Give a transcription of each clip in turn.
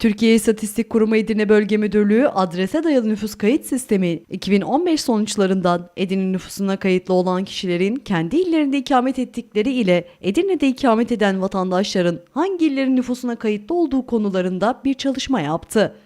Türkiye İstatistik Kurumu Edirne Bölge Müdürlüğü adrese dayalı nüfus kayıt sistemi 2015 sonuçlarından Edirne nüfusuna kayıtlı olan kişilerin kendi illerinde ikamet ettikleri ile Edirne'de ikamet eden vatandaşların hangi illerin nüfusuna kayıtlı olduğu konularında bir çalışma yaptı.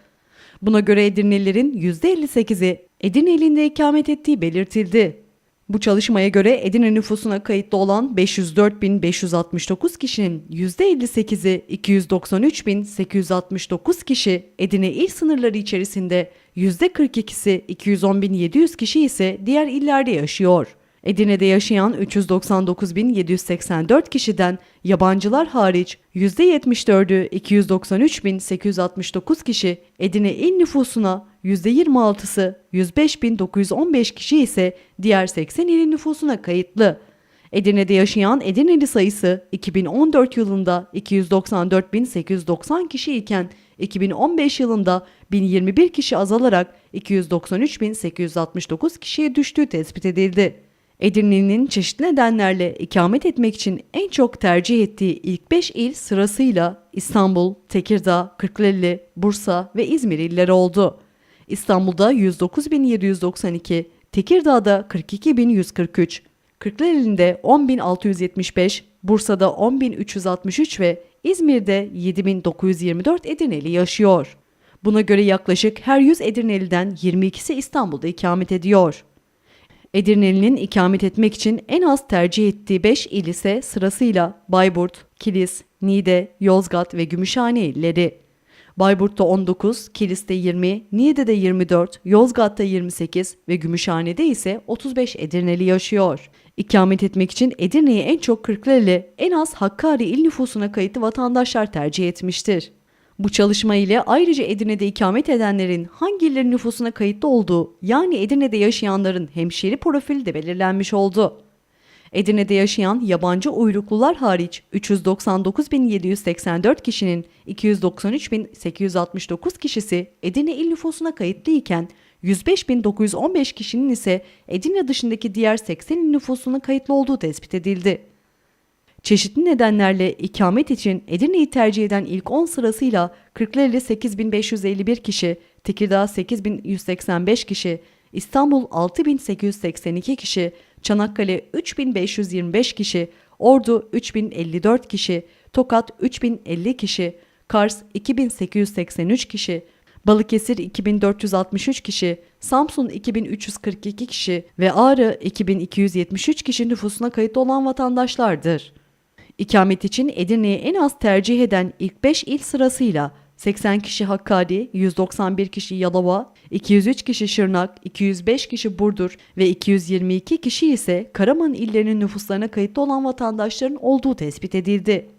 Buna göre Edirnelilerin %58'i Edirne ilinde ikamet ettiği belirtildi. Bu çalışmaya göre Edirne nüfusuna kayıtlı olan 504.569 kişinin %58'i 293.869 kişi Edirne il sınırları içerisinde, %42'si 210.700 kişi ise diğer illerde yaşıyor. Edirne'de yaşayan 399.784 kişiden yabancılar hariç %74'ü 293.869 kişi Edirne il nüfusuna, %26'sı 105.915 kişi ise diğer 80 ilin nüfusuna kayıtlı. Edirne'de yaşayan Edirneli sayısı 2014 yılında 294.890 kişi iken 2015 yılında 1021 kişi azalarak 293.869 kişiye düştüğü tespit edildi. Edirne'nin çeşitli nedenlerle ikamet etmek için en çok tercih ettiği ilk 5 il sırasıyla İstanbul, Tekirdağ, Kırklareli, Bursa ve İzmir illeri oldu. İstanbul'da 109.792, Tekirdağ'da 42.143, Kırklareli'nde 10.675, Bursa'da 10.363 ve İzmir'de 7.924 Edirneli yaşıyor. Buna göre yaklaşık her 100 Edirneli'den 22'si İstanbul'da ikamet ediyor. Edirne'nin ikamet etmek için en az tercih ettiği 5 il ise sırasıyla Bayburt, Kilis, Niğde, Yozgat ve Gümüşhane illeri. Bayburt'ta 19, Kilis'te 20, Niğde'de 24, Yozgat'ta 28 ve Gümüşhane'de ise 35 Edirneli yaşıyor. İkamet etmek için Edirne'yi en çok Kırklareli, en az Hakkari il nüfusuna kayıtlı vatandaşlar tercih etmiştir. Bu çalışma ile ayrıca Edirne'de ikamet edenlerin hangi illerin nüfusuna kayıtlı olduğu yani Edirne'de yaşayanların hemşeri profili de belirlenmiş oldu. Edirne'de yaşayan yabancı uyruklular hariç 399.784 kişinin 293.869 kişisi Edirne il nüfusuna kayıtlı iken 105.915 kişinin ise Edirne dışındaki diğer 80 il nüfusuna kayıtlı olduğu tespit edildi. Çeşitli nedenlerle ikamet için Edirne'yi tercih eden ilk 10 sırasıyla Kırklareli 8551 kişi, Tekirdağ 8185 kişi, İstanbul 6882 kişi, Çanakkale 3525 kişi, Ordu 3054 kişi, Tokat 3050 kişi, Kars 2883 kişi, Balıkesir 2463 kişi, Samsun 2342 kişi ve Ağrı 2273 kişi nüfusuna kayıtlı olan vatandaşlardır. İkamet için Edirne'yi en az tercih eden ilk 5 il sırasıyla 80 kişi Hakkari, 191 kişi Yalova, 203 kişi Şırnak, 205 kişi Burdur ve 222 kişi ise Karaman illerinin nüfuslarına kayıtlı olan vatandaşların olduğu tespit edildi.